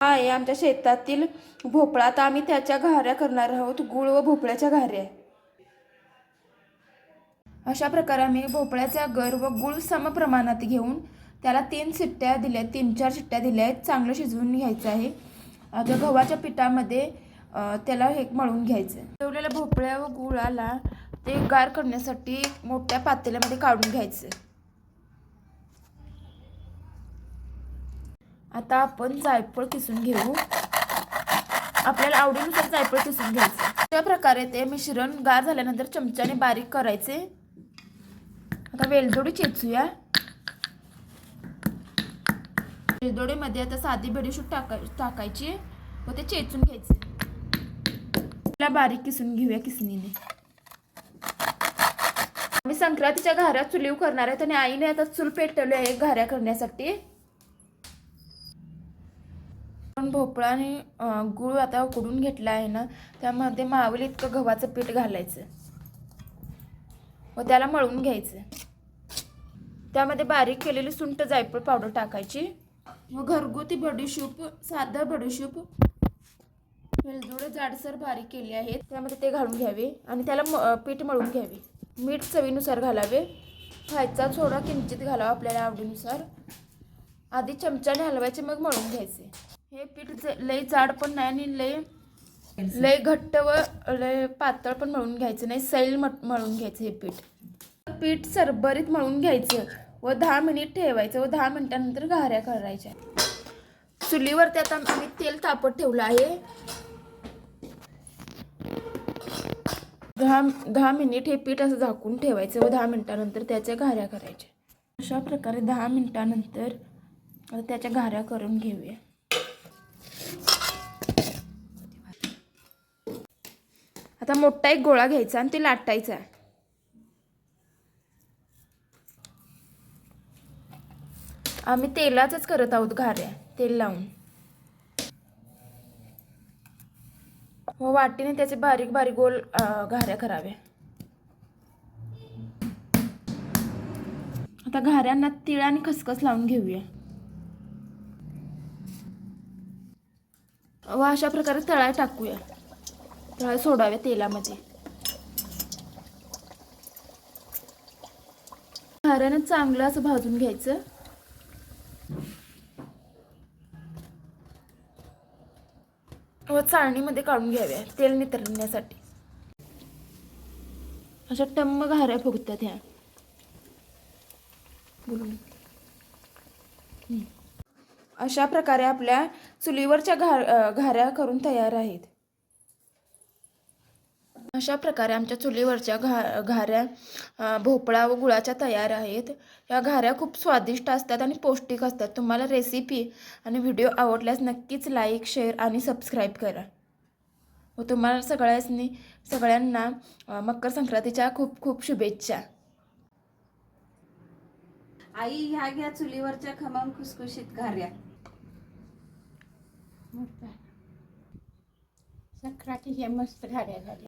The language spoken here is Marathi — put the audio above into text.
हा आहे. आमच्या शेतातील भोपळा तर आम्ही त्याच्या घाऱ्या करणार आहोत. गुळ व भोपळ्याच्या घाऱ्या अशा प्रकारे आम्ही भोपळ्याचा गर व गुळ समप्रमाणात घेऊन त्याला तीन शिट्ट्या दिल्या तीन चार शिट्ट्या दिल्या आहेत. चांगलं शिजवून घ्यायचं आहे. आता गव्हाच्या पिठामध्ये त्याला हे मळून घ्यायचं ठेवलेल्या भोपळ्या व गुळाला ते गार करण्यासाठी मोठ्या पातेल्यामध्ये काढून घ्यायचं आता आपण जायफळ किसून घेऊ. आपल्याला आवडीनुसार जायफळ किसून घ्यायचं. अशा प्रकारे ते मिश्रण गार झाल्यानंतर चमच्याने बारीक करायचे. आता वेलदोडी चेचूया. वेलदोडीमध्ये आता साधी बडीशूट टाका टाकायची. व ते चेचून घ्यायचे. त्याला बारीक किसून घेऊया किसणीने. आम्ही संक्रांतीच्या घाऱ्या चुलीव करणार आहेत आणि आईने आता चूल पेटवली आहे घाऱ्या करण्यासाठी. पण भोपळा आणि गूळ आता उकडून घेतला आहे ना त्यामध्ये मावली इतकं गव्हाचं पीठ घालायचं. व त्याला मळून घ्यायचं. त्यामध्ये बारीक केलेली सुंट जायफळ पावडर टाकायची. व घरगुती बडीशूप साधं बडीशूप वेलदोडे जाडसर बारीक केले आहेत. त्यामध्ये ते घालून घ्यावे आणि त्याला म पीठ मळून घ्यावे. मीठ चवीनुसार घालावे. खायचा थोडा किंचित घालावा आपल्याला आवडीनुसार. आधी चमच्याने हलवायचे मग मळून घ्यायचे. हे पीठ ज- लय जाड पण नाही आणि लय लय घट्ट व लय पातळ पण मळून घ्यायचं नाही. सैल मट मळून घ्यायचं हे पीठ. पीठ सरभरीत मळून घ्यायचं व दहा मिनिट ठेवायचं व दहा मिनिटानंतर घाऱ्या करायच्या. चुलीवरती आता आम्ही तेल तापत ठेवलं आहे. दहा दहा मिनिट हे पीठ असं झाकून ठेवायचं व दहा मिनिटानंतर त्याच्या घाऱ्या करायच्या. अशा प्रकारे दहा मिनिटानंतर त्याच्या घाऱ्या करून घेऊया. आता मोठा एक गोळा घ्यायचा आणि ते लाटायचा आम्ही तेलाचंच करत आहोत घाऱ्या तेल लावून. व वाटीने त्याचे बारीक बारीक गोल घाऱ्या कराव्या आता घाऱ्यांना तिळ आणि खसखस लावून घेऊया. व अशा प्रकारे तळाय टाकूया. तळाय सोडाव्या तेलामध्ये. कारण चांगलं असं भाजून घ्यायचं. व चाळणीमध्ये काढून घ्याव्या तेल नितरण्यासाठी अशा टम्म घाऱ्या फुगतात ह्या. बोलून. अशा प्रकारे आपल्या चुलीवरच्या घा घाऱ्या करून तयार आहेत. अशा प्रकारे आमच्या चुलीवरच्या घा घाऱ्या भोपळा व गुळाच्या तयार आहेत. या घाऱ्या खूप स्वादिष्ट असतात आणि पौष्टिक असतात. तुम्हाला रेसिपी आणि व्हिडिओ आवडल्यास नक्कीच लाईक शेअर आणि सबस्क्राईब करा. व तुम्हाला सगळ्यांनी सगळ्यांना मकर संक्रांतीच्या खूप खूप शुभेच्छा. आई ह्या घ्या चुलीवरच्या खमंग खुसखुशीत घाऱ्या. संक्रांतीच्या मस्त गाड्या झाल्या